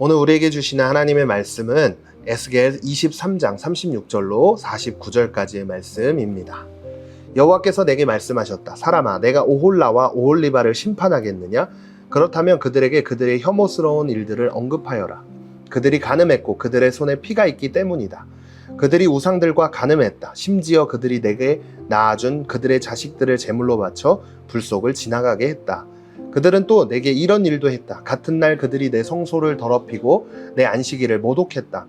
오늘 우리에게 주시는 하나님의 말씀은 에스겔 23장 36절로 49절까지의 말씀입니다. 여호와께서 내게 말씀하셨다. 사람아, 내가 오홀라와 오홀리바를 심판하겠느냐? 그렇다면 그들에게 그들의 혐오스러운 일들을 언급하여라. 그들이 가늠했고 그들의 손에 피가 있기 때문이다. 그들이 우상들과 가늠했다. 심지어 그들이 내게 낳아준 그들의 자식들을 제물로 바쳐 불 속을 지나가게 했다. 그들은 또 내게 이런 일도 했다. 같은 날 그들이 내 성소를 더럽히고 내 안식일을 모독했다.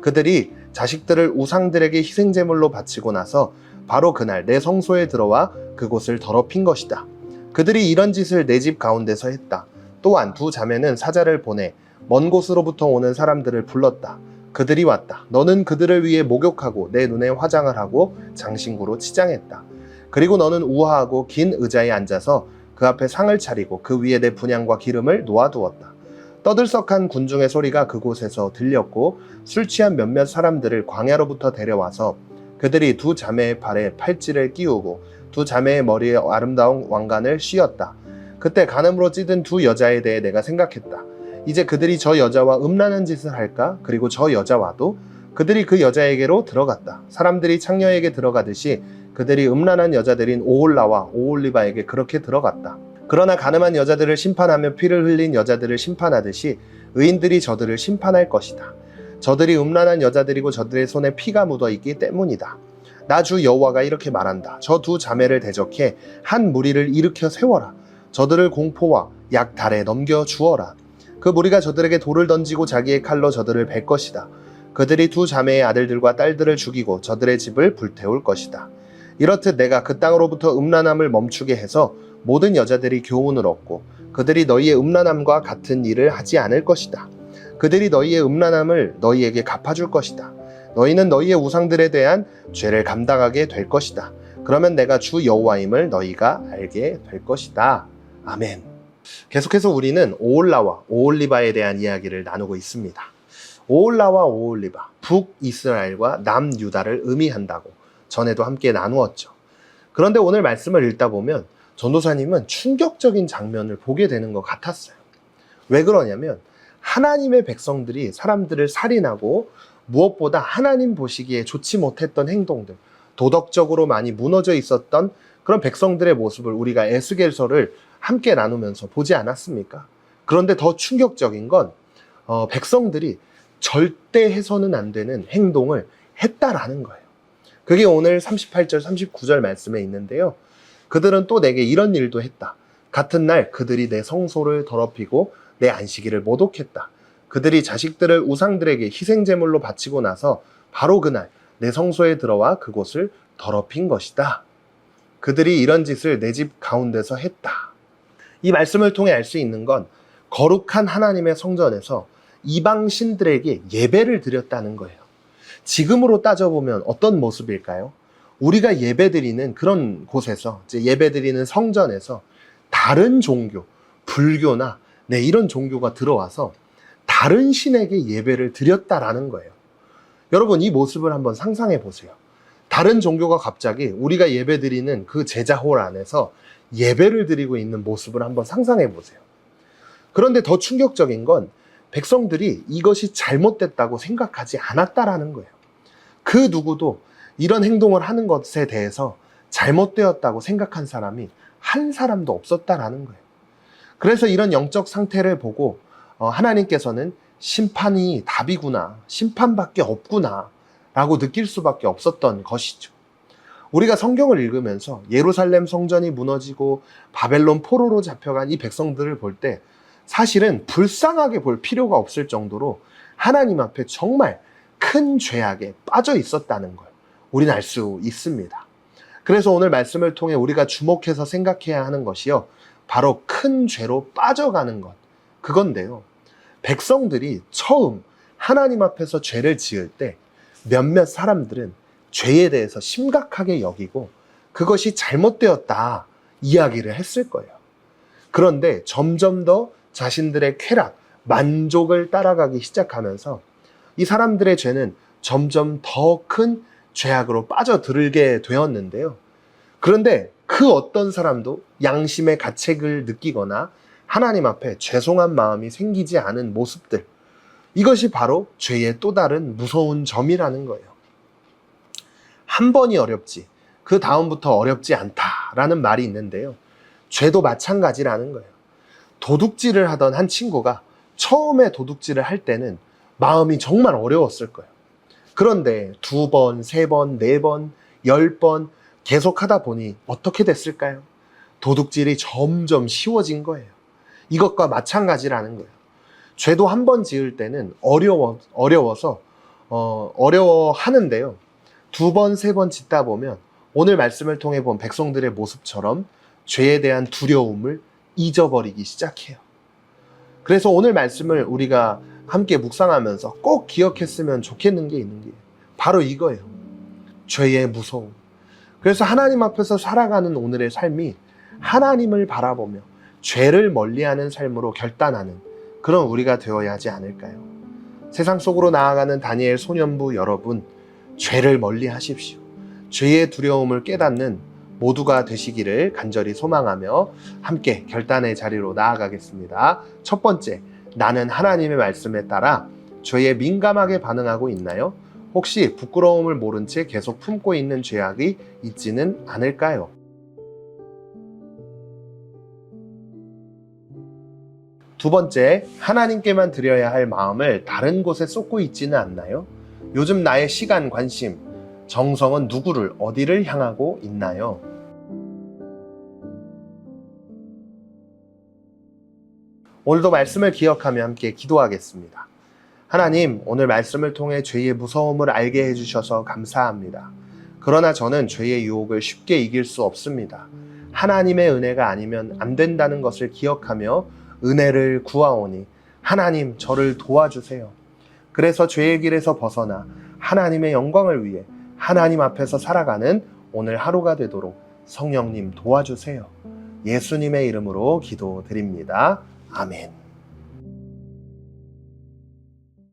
그들이 자식들을 우상들에게 희생제물로 바치고 나서 바로 그날 내 성소에 들어와 그곳을 더럽힌 것이다. 그들이 이런 짓을 내 집 가운데서 했다. 또한 두 자매는 사자를 보내 먼 곳으로부터 오는 사람들을 불렀다. 그들이 왔다. 너는 그들을 위해 목욕하고 내 눈에 화장을 하고 장신구로 치장했다. 그리고 너는 우아하고 긴 의자에 앉아서 그 앞에 상을 차리고 그 위에 내 분양과 기름을 놓아두었다. 떠들썩한 군중의 소리가 그곳에서 들렸고 술 취한 몇몇 사람들을 광야로부터 데려와서 그들이 두 자매의 발에 팔찌를 끼우고 두 자매의 머리에 아름다운 왕관을 씌웠다. 그때 간음으로 찌든 두 여자에 대해 내가 생각했다. 이제 그들이 저 여자와 음란한 짓을 할까? 그리고 저 여자와도 그들이 그 여자에게로 들어갔다. 사람들이 창녀에게 들어가듯이 그들이 음란한 여자들인 오홀라와 오올리바에게 그렇게 들어갔다. 그러나 가늠한 여자들을 심판하며 피를 흘린 여자들을 심판하듯이 의인들이 저들을 심판할 것이다. 저들이 음란한 여자들이고 저들의 손에 피가 묻어 있기 때문이다. 나 주 여호와가 이렇게 말한다. 저 두 자매를 대적해 한 무리를 일으켜 세워라. 저들을 공포와 약달에 넘겨 주어라. 그 무리가 저들에게 돌을 던지고 자기의 칼로 저들을 벨 것이다. 그들이 두 자매의 아들들과 딸들을 죽이고 저들의 집을 불태울 것이다. 이렇듯 내가 그 땅으로부터 음란함을 멈추게 해서 모든 여자들이 교훈을 얻고 그들이 너희의 음란함과 같은 일을 하지 않을 것이다. 그들이 너희의 음란함을 너희에게 갚아줄 것이다. 너희는 너희의 우상들에 대한 죄를 감당하게 될 것이다. 그러면 내가 주 여호와임을 너희가 알게 될 것이다. 아멘. 계속해서 우리는 오올라와 오올리바에 대한 이야기를 나누고 있습니다. 오올라와 오올리바, 북이스라엘과 남유다를 의미한다고 전에도 함께 나누었죠. 그런데 오늘 말씀을 읽다 보면 전도사님은 충격적인 장면을 보게 되는 것 같았어요. 왜 그러냐면 하나님의 백성들이 사람들을 살인하고 무엇보다 하나님 보시기에 좋지 못했던 행동들, 도덕적으로 많이 무너져 있었던 그런 백성들의 모습을 우리가 에스겔서를 함께 나누면서 보지 않았습니까? 그런데 더 충격적인 건 어, 백성들이 절대 해서는 안 되는 행동을 했다라는 거예요. 그게 오늘 38절, 39절 말씀에 있는데요. 그들은 또 내게 이런 일도 했다. 같은 날 그들이 내 성소를 더럽히고 내 안식일을 모독했다. 그들이 자식들을 우상들에게 희생 제물로 바치고 나서 바로 그날 내 성소에 들어와 그곳을 더럽힌 것이다. 그들이 이런 짓을 내 집 가운데서 했다. 이 말씀을 통해 알 수 있는 건 거룩한 하나님의 성전에서 이방 신들에게 예배를 드렸다는 거예요. 지금으로 따져보면 어떤 모습일까요? 우리가 예배드리는 그런 곳에서, 예배드리는 성전에서 다른 종교, 불교나 네, 이런 종교가 들어와서 다른 신에게 예배를 드렸다라는 거예요. 여러분, 이 모습을 한번 상상해 보세요. 다른 종교가 갑자기 우리가 예배드리는 그 제자홀 안에서 예배를 드리고 있는 모습을 한번 상상해 보세요. 그런데 더 충격적인 건 백성들이 이것이 잘못됐다고 생각하지 않았다라는 거예요. 그 누구도 이런 행동을 하는 것에 대해서 잘못되었다고 생각한 사람이 한 사람도 없었다라는 거예요. 그래서 이런 영적 상태를 보고 어, 하나님께서는 심판이 답이구나, 심판밖에 없구나, 라고 느낄 수밖에 없었던 것이죠. 우리가 성경을 읽으면서 예루살렘 성전이 무너지고 바벨론 포로로 잡혀간 이 백성들을 볼 때 사실은 불쌍하게 볼 필요가 없을 정도로 하나님 앞에 정말 큰 죄악에 빠져 있었다는 걸 우리는 알 수 있습니다. 그래서 오늘 말씀을 통해 우리가 주목해서 생각해야 하는 것이요. 바로 큰 죄로 빠져가는 것. 그건데요. 백성들이 처음 하나님 앞에서 죄를 지을 때 몇몇 사람들은 죄에 대해서 심각하게 여기고 그것이 잘못되었다 이야기를 했을 거예요. 그런데 점점 더 자신들의 쾌락, 만족을 따라가기 시작하면서 이 사람들의 죄는 점점 더 큰 죄악으로 빠져들게 되었는데요. 그런데 그 어떤 사람도 양심의 가책을 느끼거나 하나님 앞에 죄송한 마음이 생기지 않은 모습들, 이것이 바로 죄의 또 다른 무서운 점이라는 거예요. 한 번이 어렵지, 그 다음부터 어렵지 않다라는 말이 있는데요. 죄도 마찬가지라는 거예요. 도둑질을 하던 한 친구가 처음에 도둑질을 할 때는 마음이 정말 어려웠을 거예요. 그런데 두 번, 세 번, 네 번, 열 번 계속 하다 보니 어떻게 됐을까요? 도둑질이 점점 쉬워진 거예요. 이것과 마찬가지라는 거예요. 죄도 한 번 지을 때는 어려워, 어려워서, 어, 어려워 하는데요. 두 번, 세 번 짓다 보면 오늘 말씀을 통해 본 백성들의 모습처럼 죄에 대한 두려움을 잊어버리기 시작해요. 그래서 오늘 말씀을 우리가 함께 묵상하면서 꼭 기억했으면 좋겠는 게 있는 게 바로 이거예요. 죄의 무서움. 그래서 하나님 앞에서 살아가는 오늘의 삶이 하나님을 바라보며 죄를 멀리하는 삶으로 결단하는 그런 우리가 되어야 하지 않을까요? 세상 속으로 나아가는 다니엘 소년부 여러분, 죄를 멀리 하십시오. 죄의 두려움을 깨닫는 모두가 되시기를 간절히 소망하며 함께 결단의 자리로 나아가겠습니다. 첫 번째, 나는 하나님의 말씀에 따라 죄에 민감하게 반응하고 있나요? 혹시 부끄러움을 모른 채 계속 품고 있는 죄악이 있지는 않을까요? 두 번째, 하나님께만 드려야 할 마음을 다른 곳에 쏟고 있지는 않나요? 요즘 나의 시간, 관심, 정성은 누구를, 어디를 향하고 있나요? 오늘도 말씀을 기억하며 함께 기도하겠습니다. 하나님, 오늘 말씀을 통해 죄의 무서움을 알게 해주셔서 감사합니다. 그러나 저는 죄의 유혹을 쉽게 이길 수 없습니다. 하나님의 은혜가 아니면 안 된다는 것을 기억하며 은혜를 구하오니 하나님 저를 도와주세요. 그래서 죄의 길에서 벗어나 하나님의 영광을 위해 하나님 앞에서 살아가는 오늘 하루가 되도록 성령님 도와주세요. 예수님의 이름으로 기도드립니다. 아멘.